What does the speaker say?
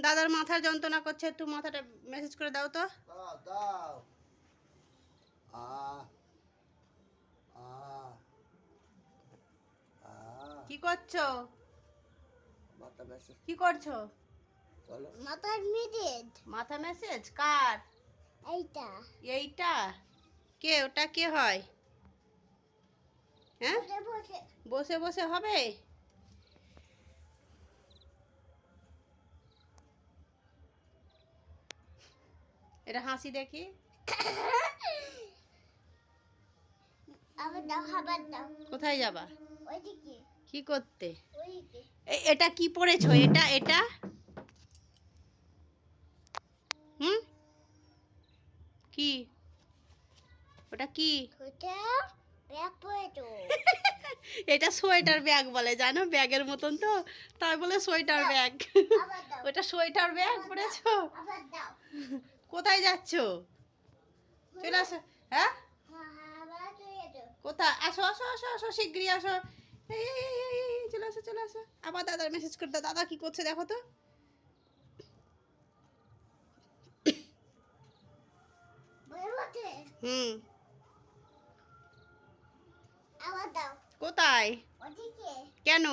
দাদার মাথার যন্ত্রণা করছে একটু মাথাটা মেসেজ করে দাও তো। দাও দাও। আ আ আ। কি করছ? কি করছ? মাথার মিডিয়েট মাথা মেসেজ কার? এইটা। এইটা? কে? ওটা কে হয়? হ্যাঁ? বসে বসে হবে? এটা হাসি দেখি। কোথায় যাবা? কি করতে? এটা কি পড়েছো? এটা এটা? হুম? কি? ওটা কি? এটা সোয়েটার ব্যাগ বলে জানো? ব্যাগের মতন তো? তাই বলে সোয়েটার ব্যাগ। ওটা সোয়েটার ব্যাগ পড়েছো? কোথায় যাচ্ছ? চলে আসো। হ্যাঁ? কোথায়? আসো আসো আসো আসো শিগগিরই আসো। চলে আসো চলে আসো। আবার দাদার মেসেজ করে দাও দাদা কি করছে দেখো তো। হুম। কোথায়? কেন?